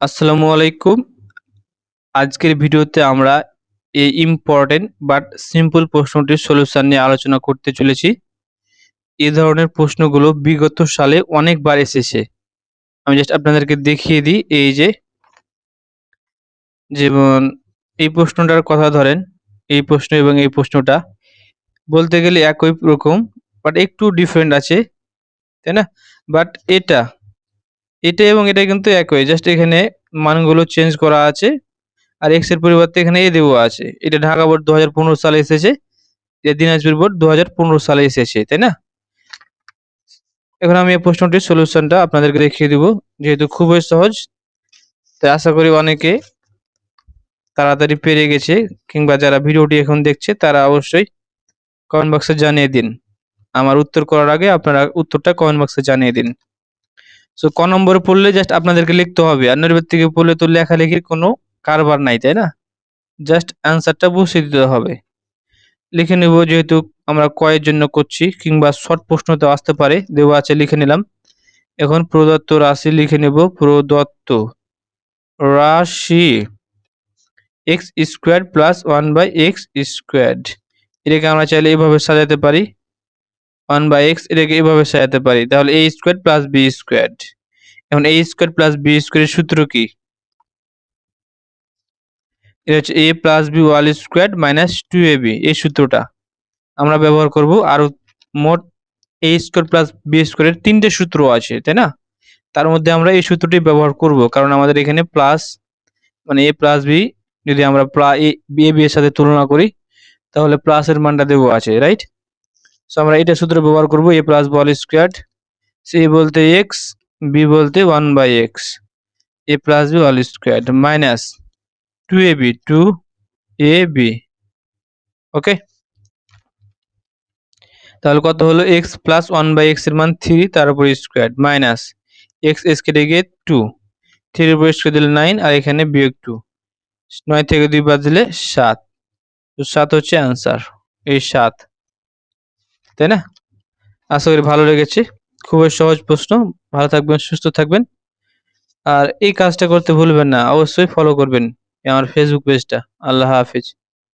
আসসালামু আলাইকুম। আজকের ভিডিওতে আমরা এই ইম্পর্টেন্ট বাট সিম্পল প্রশ্নটির সলিউশন নিয়ে আলোচনা করতে চলেছি। এই ধরনের প্রশ্নগুলো বিগত সালে অনেকবার এসেছে। আমি জাস্ট আপনাদেরকে দেখিয়ে দিই এই যে, যেমন এই প্রশ্নটার কথা ধরেন, এই প্রশ্ন এবং এই প্রশ্নটা। বলতে গেলে একই রকম বাট একটু ডিফারেন্ট আছে, তাই না? বাট এটা এটা এবং এটা কিন্তু একই জাস্ট এখানে মানগুলো চেঞ্জ করা আছে আর এক্সের পরিবর্তে এখানে এ দেওয়া আছে। এটা ঢাকা বোর্ড দু হাজার পনেরো সালে এসেছে, এটা দিনাজপুর বোর্ড দু হাজার পনেরো সালে এসেছে, তাই না? এখন আমি এই প্রশ্নটির সলিউশনটা আপনাদেরকে দেখিয়ে দিব, যেহেতু খুবই সহজ, তাই আশা করি অনেকে তাড়াতাড়ি পেরে গেছে, কিংবা যারা ভিডিওটি এখন দেখছে, তারা অবশ্যই কমেন্ট বক্সে জানিয়ে দিন। আমার উত্তর করার আগে আপনারা উত্তরটা কমেন্ট বক্সে জানিয়ে দিন। সো ক নম্বরে পড়লে জাস্ট আপনাদেরকে লিখতে হবে। আর নৈর্বেদ থেকে পড়লে তো লেখালেখির কোনো কারবার নাই, তাই না? জাস্ট অ্যান্সারটা বসিয়ে দিতে হবে। লিখে নেব, যেহেতু আমরা কয়ের জন্য করছি, কিংবা শর্ট প্রশ্নতেও আসতে পারে, দেওয়া আছে, লিখে নিলাম। এখন প্রদত্ত রাশি লিখে নেব, প্রদত্ত রাশি X square plus one by X square এটাকে আমরা চাইলে এইভাবে সাজাতে পারি। ওয়ান বাই এক্স এটাকে এভাবে সাজাতে পারি। তাহলে A square plus B square. এখন এ স্কোয়ার প্লাস বি স্কোয়ারের সূত্র কি? এটা হচ্ছে A plus B whole square minus two A B, এই সূত্রটা। আমরা ব্যবহার করব আর মোট এ স্কোয়ার প্লাস বি স্কোয়ারের তিনটে সূত্র আছে, তাই না? তার মধ্যে আমরা এই সূত্রটি ব্যবহার করব, কারণ আমাদের এখানে প্লাস মানে এ প্লাস বি, যদি আমরা প্লা এ বি এর সাথে তুলনা করি, তাহলে প্লাসের মানটা দেবো আছে, রাইট? সো আমরা এটা সূত্র ব্যবহার করব A plus whole square C বলতে এক্স বি বলতে one by X A plus B whole square minus two A B two A B okay তাহলে কত হলো? এক্স প্লাস ওয়ান বাই এক্সের মান থ্রি তার উপর স্কোয়ার মাইনাস এক্স এস কেটে গিয়ে টু থ্রির উপর স্কোয়ার দিলে নাইন আর এখানে বিয়োগ টু নয় থেকে দুই বাদ দিলে সাত, তো সাত হচ্ছে অ্যান্সার এই সাত। তাই না? আশা করি ভালো লেগেছে। খুবই সহজ প্রশ্ন। ভালো থাকবেন, সুস্থ থাকবেন। আর এই কাজটা করতে ভুলবেন না। অবশ্যই ফলো করবেন আমার ফেসবুক পেজটা আল্লাহ হাফিজ।